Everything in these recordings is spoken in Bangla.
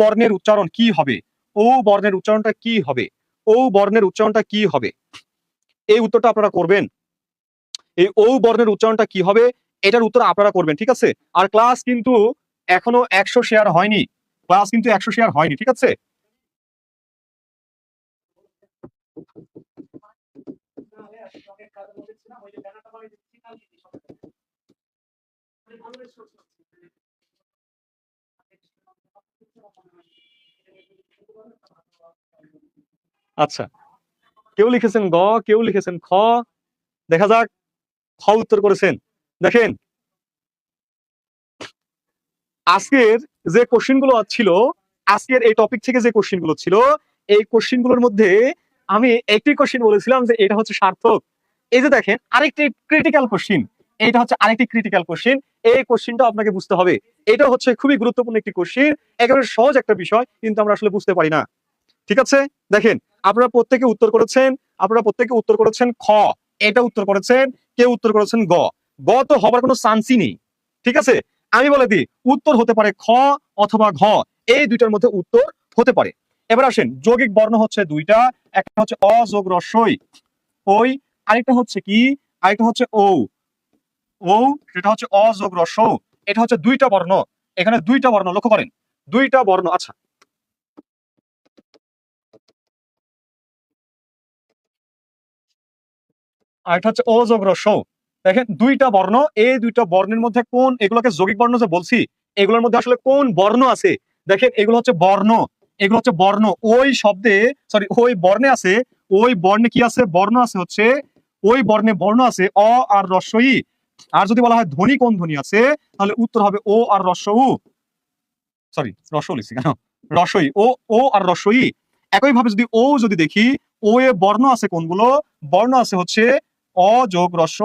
বর্ণের উচ্চারণ কি হবে? ও বর্ণের উচ্চারণটা কি হবে? ও বর্ণের উচ্চারণটা কি হবে? এই উত্তরটা আপনারা করবেন। এই ও বর্ণের উচ্চারণটা কি হবে? এটার উত্তর আপনারা করবেন, ঠিক আছে? আর ক্লাস কিন্তু এখনও একশো শেয়ার হয়নি। ক্লাস কিন্তু একশো শেয়ার হয়নি, ঠিক আছে? আচ্ছা। কেউ লিখেছেন গ, কেউ লিখেছেন খ। দেখা যাক, খ উত্তর করেছেন। দেখেন। আজকের যে কোশ্চিনগুলো ছিল, আজকের এই টপিক থেকে যে কোশ্চিনগুলো ছিল, এই কোশ্চিনগুলোর মধ্যে আমি একটি কোশ্চিন বলেছিলাম যে এটা হচ্ছে সার্থক। এই যে দেখেন, আরেকটি ক্রিটিক্যাল কোশ্চিন এটা হচ্ছে আরেকটি ক্রিটিক্যাল কোশ্চিন এই কোশ্চিনটা আপনাকে বুঝতে হবে। এটা হচ্ছে খুবই গুরুত্বপূর্ণ একটি কোশ্চিন একেবারে সহজ একটা বিষয়, কিন্তু আমরা আসলে বুঝতে পারি না। ঠিক আছে? দেখেন, আপনারা প্রত্যেকে উত্তর করেছেন, আপনারা প্রত্যেকে উত্তর করেছেন খ। এটা উত্তর করেছেন, কেউ উত্তর করেছেন গ। গ তো হবার কোনো চান্সই নেই। ঠিক আছে? আমি বলে দিই, উত্তর হতে পারে খ অথবা ঘ। এই দুইটার মধ্যে উত্তর হতে পারে। এবার আসেন, যৌগিক বর্ণ হচ্ছে দুইটা, একটা হচ্ছে অযোগ রস্যই ওই আরেকটা হচ্ছে কি? আরেকটা হচ্ছে ও ও, সেটা হচ্ছে অযোগ রস্য এটা হচ্ছে দুইটা বর্ণ। এখানে দুইটা বর্ণ, লক্ষ্য করেন। দুইটা বর্ণ আচ্ছা। এটা হচ্ছে অযোগ রস্য দেখেন, দুইটা বর্ণ, এই দুইটা বর্ণের মধ্যে কোন, এগুলোকে যৌগিক বর্ণ যে বলছি, এগুলোর মধ্যে আসলে কোন বর্ণ আছে? দেখেন, এগুলো হচ্ছে বর্ণ। এগুলো হচ্ছে বর্ণ। ওই শব্দে সরি ওই বর্ণে আছে, ওই বর্ণে কি আছে? বর্ণ আছে হচ্ছে, ওই বর্ণে বর্ণ আছে, অ আর রস্যই আর যদি বলা হয় ধ্বনি কোন ধ্বনি আছে, তাহলে উত্তর হবে ও আর রস্য উ সরি রস্য লিখছি কেন? রসই, ও ও আর রসই। একই ভাবে যদি ও যদি দেখি, ও এ বর্ণ আছে কোনগুলো? বর্ণ আছে হচ্ছে অ যোগ রস্য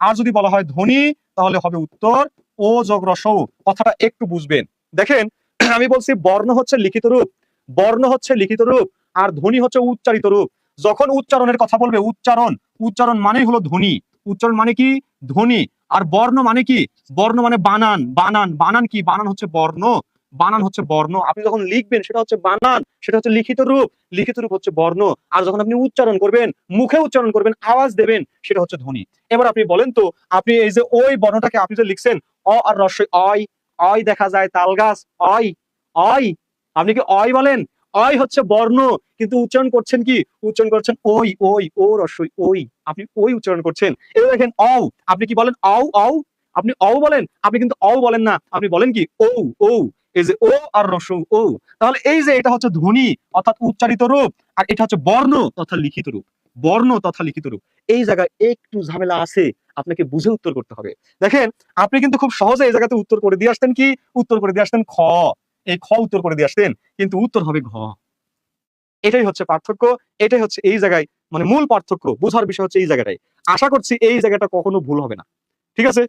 আর যদি বলা হয় ধ্বনি, তাহলে হবে উত্তর ও যোগ রস্য উ। কথাটা একটু বুঝবেন। দেখেন, আমি বলছি বর্ণ হচ্ছে লিখিত রূপ, বর্ণ হচ্ছে লিখিত রূপ, আর ধ্বনি হচ্ছে উচ্চারিত রূপ। যখন উচ্চারণের কথা বলবে উচ্চারণ উচ্চারণ মানেই হলো ধ্বনি। উচ্চারণ মানে কি? ধ্বনি। আর বর্ণ মানে কি? বর্ণ মানে বানান। বানান। বানান কি? বানান হচ্ছে বর্ণ। বানান হচ্ছে বর্ণ। আপনি যখন লিখবেন, সেটা হচ্ছে বানান। সেটা হচ্ছে লিখিত রূপ। লিখিত রূপ হচ্ছে বর্ণ। আর যখন আপনি উচ্চারণ করবেন, মুখে উচ্চারণ করবেন, আওয়াজ দেবেন, সেটা হচ্ছে ধ্বনি। এবার আপনি বলেন তো, আপনি এই যে ওই বর্ণটাকে আপনি যে লিখছেন, অ আর রস্যই অয় অয় দেখা যায়, তাল গাছ অয় অয় আপনি কি অয় বলেন? অয় হচ্ছে বর্ণ, কিন্তু উচ্চারণ করছেন কি? উচ্চারণ করছেন ওই ওই ও রস্যই ওই। আপনি ওই উচ্চারণ করছেন। এবার দেখেন অও আপনি কি বলেন অও অও আপনি অও বলেন? আপনি কিন্তু অও বলেন না। আপনি বলেন কি ও ও এই যে ও আর রস ও তাহলে এই যে এটা হচ্ছে ধ্বনি, অর্থাৎ উচ্চারিত রূপ, আর এটা হচ্ছে বর্ণ তথা লিখিত রূপ। বর্ণ তথা লিখিত রূপ। এই জায়গায় একটু ঝামেলা আছে, আপনাকে বুঝে উত্তর করতে হবে। দেখেন, আপনি কিন্তু খুব সহজে এই জায়গাতে উত্তর করে দিয়ে আসতেন কি? উত্তর করে দিয়ে আসতেন খ। এই খ উত্তর করে দিয়ে আসতেন, কিন্তু উত্তর হবে ঘ। এটাই হচ্ছে পার্থক্য, এটাই হচ্ছে এই জায়গায় মানে মূল পার্থক্য, বোঝার বিষয় হচ্ছে এই জায়গাটাই। আশা করছি এই জায়গাটা কখনো ভুল হবে না। ঠিক আছে?